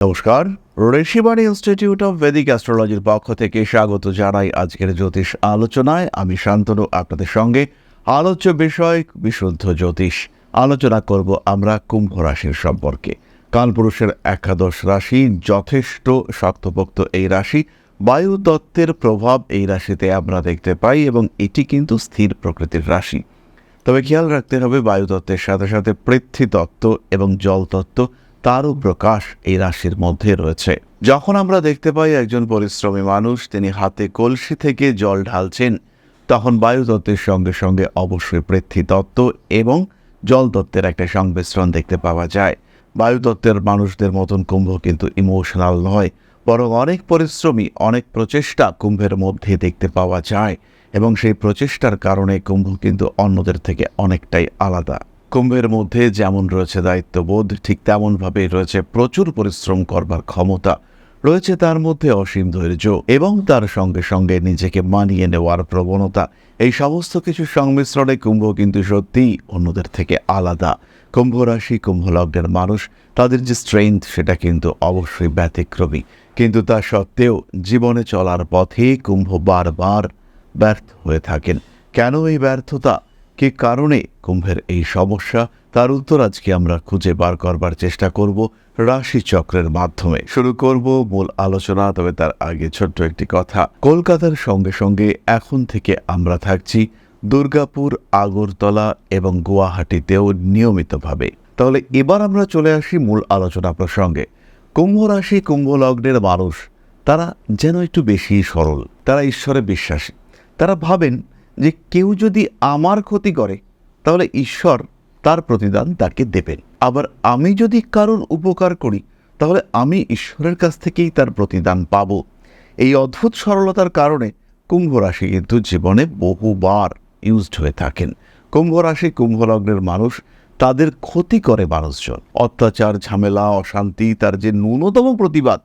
নমস্কার। Rishibani institute of Vedic অ্যাস্ট্রোলজির পক্ষ থেকে স্বাগত জানাই আজকের জ্যোতিষ আলোচনায়। আমি শান্তনু, আপনাদের সঙ্গে আলোচ্য বিষয় বিশুদ্ধ জ্যোতিষ। আলোচনা করব আমরা কুম্ভ রাশির সম্পর্কে। কালপুরুষের একাদশ রাশি যথেষ্ট শক্তপোক্ত এই রাশি। বায়ু তত্ত্বের প্রভাব এই রাশিতে আমরা দেখতে পাই এবং এটি কিন্তু স্থির প্রকৃতির রাশি। তবে খেয়াল রাখতে হবে বায়ুতত্ত্বের সাথে সাথে পৃথ্বীতত্ত্ব এবং জলতত্ত্ব তারও প্রকাশ এই রাশির মধ্যে রয়েছে। যখন আমরা দেখতে পাই একজন পরিশ্রমী মানুষ, তিনি হাতে কলসি থেকে জল ঢালছেন, তখন বায়ুতত্ত্বের সঙ্গে সঙ্গে অবশ্যই পৃথ্বীতত্ত্ব এবং জলতত্ত্বের একটা সংমিশ্রণ দেখতে পাওয়া যায়। বায়ুতত্ত্বের মানুষদের মতন কুম্ভ কিন্তু ইমোশনাল নয়, বরং অনেক পরিশ্রমী, অনেক প্রচেষ্টা কুম্ভের মধ্যে দেখতে পাওয়া যায় এবং সেই প্রচেষ্টার কারণে কুম্ভ কিন্তু অন্যদের থেকে অনেকটাই আলাদা। কুম্ভের মধ্যে যেমন রয়েছে দায়িত্ববোধ, ঠিক তেমনভাবে রয়েছে প্রচুর পরিশ্রম করবার ক্ষমতা। রয়েছে তার মধ্যে অসীম ধৈর্য এবং তার সঙ্গে সঙ্গে নিজেকে মানিয়ে নেওয়ার প্রবণতা। এই সমস্ত কিছু সংমিশ্রণে কুম্ভ কিন্তু সত্যিই অন্যদের থেকে আলাদা। কুম্ভ রাশি কুম্ভ লগ্নের মানুষ, তাদের যে স্ট্রেংথ সেটা কিন্তু অবশ্যই ব্যতিক্রমী। কিন্তু তা সত্ত্বেও জীবনে চলার পথে কুম্ভ বারবার ব্যর্থ হয়ে থাকেন। কেন এই ব্যর্থতা? কি কারণে কুম্ভের এই সমস্যা? তার উত্তর আজকে আমরা খুঁজে বার করবার চেষ্টা করব রাশি চক্রের মাধ্যমে। শুরু করব মূল আলোচনা, তবে তার আগে ছোট্ট একটি কথা। কলকাতার সঙ্গে সঙ্গে এখন থেকে আমরা থাকছি দুর্গাপুর, আগরতলা এবং গুয়াহাটিতেও নিয়মিতভাবে। তাহলে এবার আমরা চলে আসি মূল আলোচনা প্রসঙ্গে। কুম্ভ রাশি, কুম্ভ লগ্নের মানুষ, তারা যেন একটু বেশি সরল, তারা ঈশ্বরে বিশ্বাসী। তারা ভাবেন যে কেউ যদি আমার ক্ষতি করে, তাহলে ঈশ্বর তার প্রতিদান তাকে দেবেন। আবার আমি যদি কারোর উপকার করি, তাহলে আমি ঈশ্বরের কাছ থেকেই তার প্রতিদান পাব। এই অদ্ভুত সরলতার কারণে কুম্ভ রাশি কিন্তু জীবনে বহুবার ইউজড হয়ে থাকেন। কুম্ভ রাশি, কুম্ভ লগ্নের মানুষ, তাদের ক্ষতি করে মানুষজন। অত্যাচার, ঝামেলা, অশান্তি, তার যে ন্যূনতম প্রতিবাদ,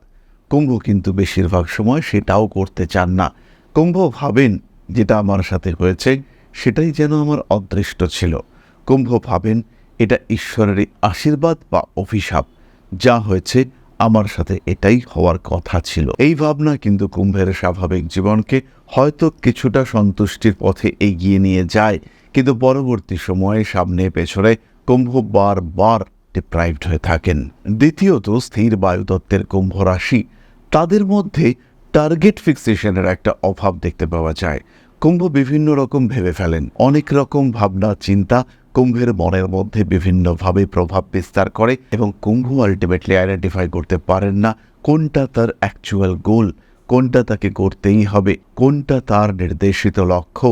কুম্ভ কিন্তু বেশিরভাগ সময় সেটাও করতে চান না। কুম্ভ ভাবেন যেটা আমার সাথে হয়েছে, সেটাই যেন আমার অদৃষ্ট ছিল। কুম্ভ ভাবেন, এটা ঈশ্বরেরই আশীর্বাদ বা অভিশাপ। যা হয়েছে, আমার সাথে এটাই হওয়ার কথা ছিল। এই ভাবনা কিন্তু কুম্ভের স্বাভাবিক জীবনকে হয়তো কিছুটা সন্তুষ্টির পথে এগিয়ে নিয়ে যায়, কিন্তু পরবর্তী সময়ে সামনে পেছনে কুম্ভ বারবার ডিপ্রাইভড হয়ে থাকেন। দ্বিতীয়ত, স্থির বায়ুতত্ত্বের কুম্ভ রাশি, তাদের মধ্যে টার্গেট ফিক্সেশনের একটা অভাব দেখতে পাওয়া যায়। কুম্ভ বিভিন্ন রকম ভেবে ফেলেন। অনেক রকম ভাবনা, চিন্তা কুম্ভের মনের মধ্যে বিভিন্নভাবে প্রভাব বিস্তার করে এবং কুম্ভ আলটিমেটলি আইডেন্টিফাই করতে পারেন না কোনটা তার অ্যাকচুয়াল গোল কোনটা তাকে করতেই হবে, কোনটা তার নির্দেশিত লক্ষ্য।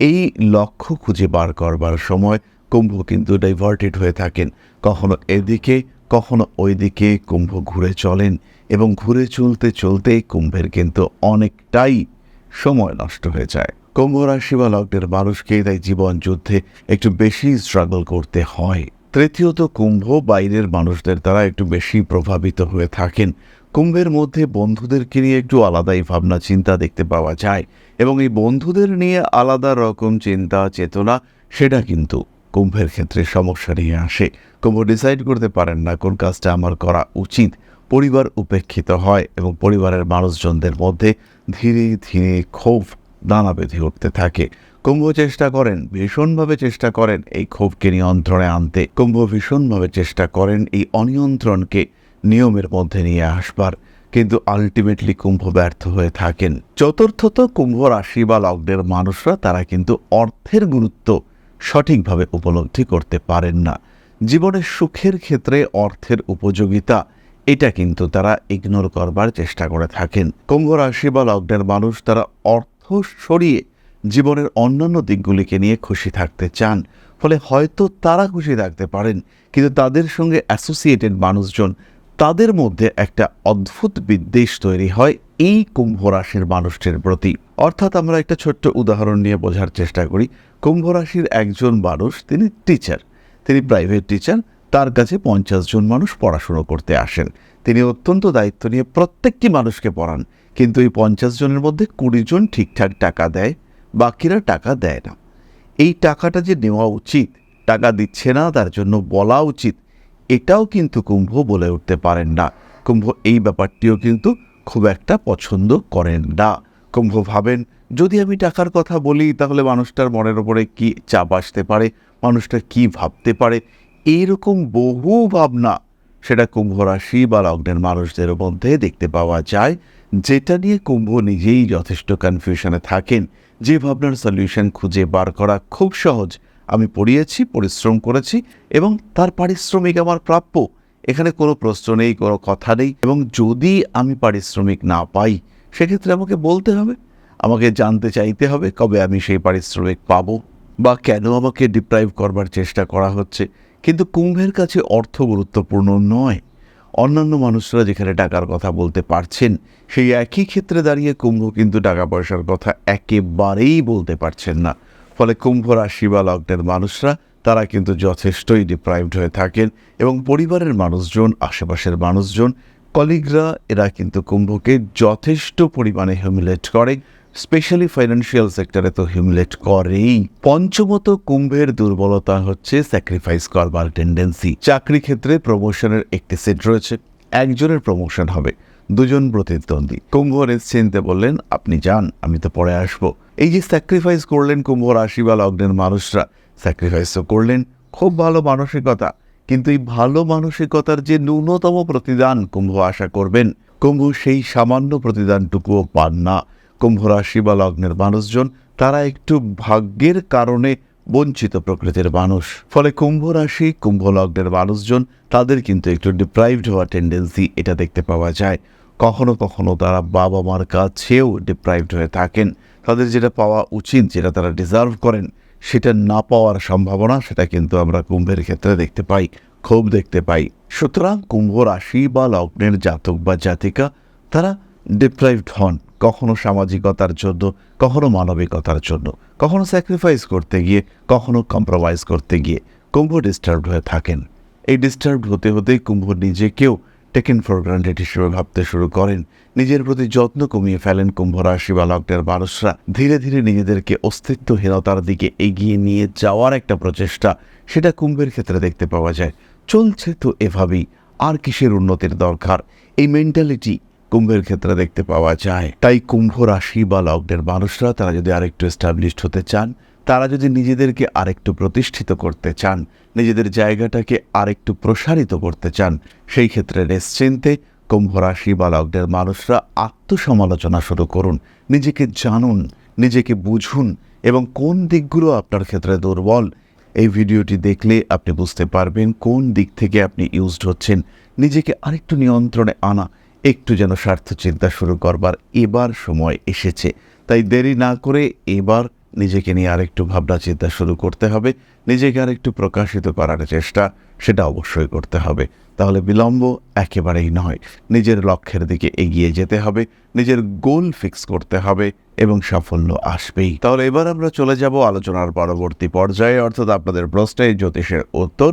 এই লক্ষ্য খুঁজে বার করবার সময় কুম্ভ কিন্তু ডাইভার্টেড হয়ে থাকেন। কখনো এদিকে, কখনো ওইদিকে কুম্ভ ঘুরে চলেন। এবং ঘুরে চলতে চলতে কুম্ভের কিন্তু অনেকটাই সময় নষ্ট হয়ে যায়। কুম্ভ রাশি বা লগ্নের মানুষকে তাই জীবন যুদ্ধে একটু বেশি স্ট্রাগল করতে হয়। তৃতীয়ত, কুম্ভ বাইরের মানুষদের দ্বারা একটু বেশি প্রভাবিত হয়ে থাকেন। কুম্ভের মধ্যে বন্ধুদেরকে নিয়ে একটু আলাদাই ভাবনা, চিন্তা দেখতে পাওয়া যায় এবং এই বন্ধুদের নিয়ে আলাদা রকম চিন্তা, চেতনা সেটা কিন্তু কুম্ভের ক্ষেত্রে সমস্যা নিয়ে আসে। কুম্ভ ডিসাইড করতে পারেন না, কোন কাজটা আমার করা উচিত। পরিবার উপেক্ষিত হয় এবং পরিবারের মানুষজনদের মধ্যে ধীরে ধীরে ক্ষোভ দানা বেঁধে উঠতে থাকে। কুম্ভ চেষ্টা করেন, ভীষণভাবে চেষ্টা করেন এই ক্ষোভকে নিয়ন্ত্রণে আনতে। কুম্ভ ভীষণভাবে চেষ্টা করেন এই অনিয়ন্ত্রণকে নিয়মের মধ্যে নিয়ে আসবার, কিন্তু আলটিমেটলি কুম্ভ ব্যর্থ হয়ে থাকেন। চতুর্থত কুম্ভ রাশি বা লগ্নের মানুষরা তারা কিন্তু অর্থের গুরুত্ব সঠিকভাবে উপলব্ধি করতে পারেন না। জীবনের সুখের ক্ষেত্রে অর্থের উপযোগিতা এটা কিন্তু তারা ইগনোর করবার চেষ্টা করে থাকেন। কুম্ভ রাশি বা লগ্নের মানুষ তারা অর্থ সরিয়ে জীবনের অন্যান্য দিকগুলিকে নিয়ে খুশি থাকতে চান। ফলে হয়তো তারা খুশি থাকতে পারেন, কিন্তু তাদের সঙ্গে অ্যাসোসিয়েটেড মানুষজন তাদের মধ্যে একটা অদ্ভুত বিদ্বেষ তৈরি হয় এই কুম্ভ রাশির মানুষটির প্রতি। অর্থাৎ আমরা একটা ছোট্ট উদাহরণ নিয়ে বোঝার চেষ্টা করি। কুম্ভ রাশির একজন মানুষ, তিনি টিচার তিনি প্রাইভেট টিচার তার কাছে পঞ্চাশ জন মানুষ পড়াশুনো করতে আসেন। তিনি অত্যন্ত দায়িত্ব নিয়ে প্রত্যেকটি মানুষকে পড়ান, কিন্তু এই পঞ্চাশ জনের মধ্যে কুড়ি জন ঠিকঠাক টাকা দেয়, বাকিরা টাকা দেয় না। এই টাকাটা যে নেওয়া উচিত, টাকা দিচ্ছে না, তার জন্য বলা উচিত, এটাও কিন্তু কুম্ভ বলে উঠতে পারেন না। কুম্ভ এই ব্যাপারটিও কিন্তু খুব একটা পছন্দ করেন না। কুম্ভ ভাবেন, যদি আমি টাকার কথা বলি, তাহলে মানুষটার মনের ওপরে কি চাপ আসতে পারে? মানুষটা কি ভাবতে পারে? এইরকম বহু ভাবনা সেটা কুম্ভ রাশি বা লগ্নের মানুষদের মধ্যে দেখতে পাওয়া যায়, যেটা নিয়ে কুম্ভ নিজেই যথেষ্ট কনফিউশনে থাকেন। যে ভাবনার সলিউশন খুঁজে বার করা খুব সহজ। আমি পড়িয়েছি, পরিশ্রম করেছি এবং তার পারিশ্রমিক আমার প্রাপ্য। এখানে কোনো প্রশ্ন নেই, কোনো কথা নেই এবং যদি আমি পারিশ্রমিক না পাই, সেক্ষেত্রে আমাকে বলতে হবে। আমাকে জানতে চাইতে হবে কবে আমি সেই পারিশ্রমিক পাবো বা কেন আমাকে ডিপ্রাইভ করবার চেষ্টা করা হচ্ছে। কিন্তু কুম্ভের কাছে অর্থ গুরুত্বপূর্ণ নয়। অন্যান্য মানুষরা যেখানে টাকার কথা বলতে পারছেন, সেই একই ক্ষেত্রে দাঁড়িয়ে কুম্ভ কিন্তু টাকা পয়সার কথা একেবারেই বলতে পারছেন না। ফলে কুম্ভ রাশি বা লগ্নের মানুষরা, তারা কিন্তু যথেষ্টই ডিপ্রাইভড হয়ে থাকেন এবং পরিবারের মানুষজন, আশেপাশের মানুষজন কলিগরা এরা কিন্তু কুম্ভকে যথেষ্ট পরিমাণে হিউমিলেট করে। স্পেশালি ফাইন্যান্সিয়াল সেক্টরে তো হিউমিলেট করেই। পঞ্চমত কুম্ভের দুর্বলতা হচ্ছে স্যাক্রিফাইস করবার টেন্ডেন্সি চাকরি ক্ষেত্রে প্রমোশনের একটি সেট রয়েছে। একজনের প্রমোশন হবে, দুজন প্রতিদ্বন্দ্বী। কুম্ভ নিশ্চিন্তে বললেন, আপনি যান, আমি তো পরে আসব। এই যে স্যাক্রিফাইস করলেন কুম্ভ রাশি বা লগ্নের মানুষরা স্যাক্রিফাইস তো করলেন খুব ভালো মানসিকতা। কিন্তু এই ভালো মানসিকতার যে ন্যূনতম প্রতিদান কুম্ভ আশা করবেন, কুম্ভ সেই সামান্য প্রতিদানটুকুও পান না। কুম্ভ রাশি বা লগ্নের মানুষজন, তারা একটু ভাগ্যের কারণে বঞ্চিত প্রকৃতির মানুষ। ফলে কুম্ভ রাশি, কুম্ভ লগ্নের মানুষজন, তাদের কিন্তু একটু ডিপ্রাইভড হওয়ার টেন্ডেন্সি এটা দেখতে পাওয়া যায়। কখনো কখনো তারা বাবা মার কাছেও ডিপ্রাইভড হয়ে থাকেন। তাদের যেটা পাওয়া উচিত, যেটা তারা ডিজার্ভ করেন, সেটা না পাওয়ার সম্ভাবনা, সেটা কিন্তু আমরা কুম্ভের ক্ষেত্রে দেখতে পাই, খুব দেখতে পাই। সুতরাং কুম্ভ রাশি বা লগ্নের জাতক বা জাতিকা, তারা ডিপ্রাইভড হন। কখনো সামাজিকতার জন্য, কখনো মানবিকতার জন্য, কখনো স্যাক্রিফাইস করতে গিয়ে, কখনো কম্প্রোমাইজ করতে গিয়ে কুম্ভ ডিস্টার্বড হয়ে থাকেন। এই ডিস্টার্বড হতে হতে কুম্ভ নিজেকেও টেকেন ফর গ্রান্টেড হিসেবে ভাবতে শুরু করেন। নিজের প্রতি যত্ন কমিয়ে ফেলেন কুম্ভ রাশি বা লগ্নের মানুষরা। ধীরে ধীরে নিজেদেরকে অস্তিত্বহীনতার দিকে এগিয়ে নিয়ে যাওয়ার একটা প্রচেষ্টা সেটা কুম্ভের ক্ষেত্রে দেখতে পাওয়া যায়। চলছে তো এভাবেই, আর কিসের উন্নতির দরকার? এই মেন্টালিটি কুম্ভের ক্ষেত্রে দেখতে পাওয়া যায়। তাই কুম্ভ রাশি বা লগ্নের মানুষরা, তারা যদি আরেকটু এস্টাবলিশড হতে চান, তারা যদি নিজেদেরকে আরেকটু প্রতিষ্ঠিত করতে চান, নিজেদের জায়গাটাকে আরেকটু প্রসারিত করতে চান, সেই ক্ষেত্রে নিশ্চিন্তে কুম্ভ রাশি বা লগ্নের মানুষরা আত্মসমালোচনা শুরু করুন। নিজেকে জানুন, নিজেকে বুঝুন এবং কোন দিকগুলো আপনার ক্ষেত্রে দুর্বল, এই ভিডিওটি দেখলে আপনি বুঝতে পারবেন কোন দিক থেকে আপনি ইউজড হচ্ছেন। নিজেকে আরেকটু নিয়ন্ত্রণে আনা একটু যেন স্বার্থ চিন্তা শুরু করবার এবার সময় এসেছে। তাই দেরি না করে এবার নিজেকে নিয়ে আরেকটু ভাবনা চিন্তা শুরু করতে হবে। নিজেকে আরেকটু প্রকাশিত করার চেষ্টা, সেটা অবশ্যই করতে হবে। তাহলে বিলম্ব একেবারেই নয়। নিজের লক্ষ্যের দিকে এগিয়ে যেতে হবে। নিজের গোল ফিক্স করতে হবে এবং সাফল্য আসবেই। তাহলে এবার আমরা চলে যাব আলোচনার পরবর্তী পর্যায়ে। অর্থাৎ আপনাদের প্রশ্নে জ্যোতিষের উত্তর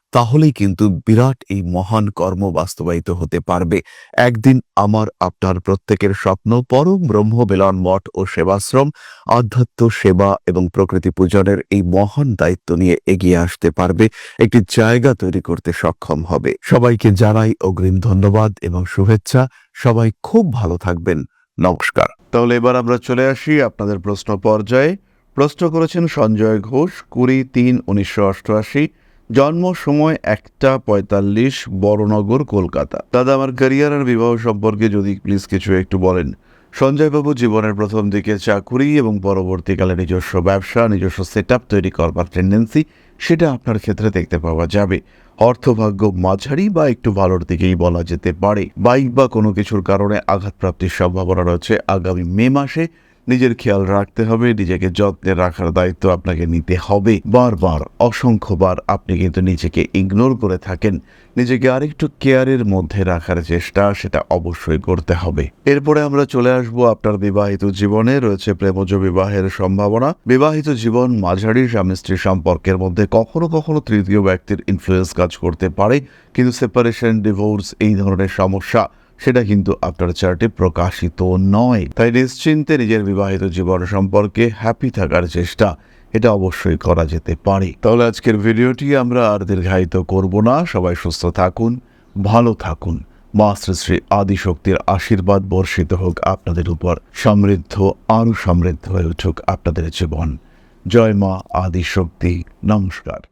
তাহলেই কিন্তু বিরাট এই মহান কর্ম বাস্তবায়িত হতে পারবে। একদিন আমার, আপনার প্রত্যেকের স্বপ্ন, পরম ব্রহ্ম বেলন মঠ ও সেবাশ্রম, আধ্যাত্ম সেবা এবং প্রকৃতি পূজনের এই মহান দায়িত্ব নিয়ে এগিয়ে আসতে পারবে। একটি জায়গা তৈরি করতে সক্ষম হবে। সবাইকে জানাই অগ্রিম ধন্যবাদ এবং শুভেচ্ছা। সবাই খুব ভালো থাকবেন। নমস্কার। তাহলে এবার আমরা চলে আসি আপনাদের প্রশ্ন পর্যায়ে। প্রশ্ন করেছেন সঞ্জয় ঘোষ, কুড়ি তিন, উনিশশো অষ্টআশি। জন্ম সময় একটা পঁয়তাল্লিশ বড়নগর, কলকাতা। দাদা, আমার ক্যারিয়ার আর বিবাহ সম্পর্কে যদি প্লিজ কিছু একটু বলেন। সঞ্জয়বাবু জীবনের প্রথম দিকে চাকুরি এবং পরবর্তীকালে নিজস্ব ব্যবসা, নিজস্ব সেট তৈরি করবার টেন্ডেন্সি সেটা আপনার ক্ষেত্রে দেখতে পাওয়া যাবে। অর্থভাগ্য মাঝারি বা একটু ভালোর দিকেই বলা যেতে পারে। বাইক বা কোনো কিছুর কারণে আঘাতপ্রাপ্তির সম্ভাবনা রয়েছে। আগামী মে মাসে নিজের খেয়াল রাখতে হবে, নিজেকে যত্নে রাখার দায়িত্ব আপনাকে নিতে হবে। বারবার, অসংখ্যবার আপনি কিন্তু নিজেকে ইগনোর করে থাকেন। নিজেকে আরেকটু কেয়ারের মধ্যে রাখার চেষ্টা, সেটা অবশ্যই করতে হবে। এরপরে আমরা চলে আসব আপনার বিবাহিত জীবনে। রয়েছে প্রেমজ বিবাহের সম্ভাবনা। বিবাহিত জীবন মাঝারি, স্বামী স্ত্রী সম্পর্কের মধ্যে কখনো কখনো তৃতীয় ব্যক্তির ইনফ্লুয়েন্স কাজ করতে পারে। কিন্তু সেপারেশন ডিভোর্স এই ধরনের সমস্যা সেটা কিন্তু আপনার চার্টে প্রকাশিত নয়। তাই নিশ্চিন্তে নিজের বিবাহিত জীবন সম্পর্কে হ্যাপি থাকার চেষ্টা, এটা অবশ্যই করা যেতে পারে। তাহলে আজকের ভিডিওটি আমরা আর দীর্ঘায়িত করব না। সবাই সুস্থ থাকুন, ভালো থাকুন। মা শ্রী শ্রী আদিশক্তির আশীর্বাদ বর্ষিত হোক আপনাদের উপর। সমৃদ্ধ, আরও সমৃদ্ধ হয়ে উঠুক আপনাদের জীবন। জয় মা আদিশক্তি। নমস্কার।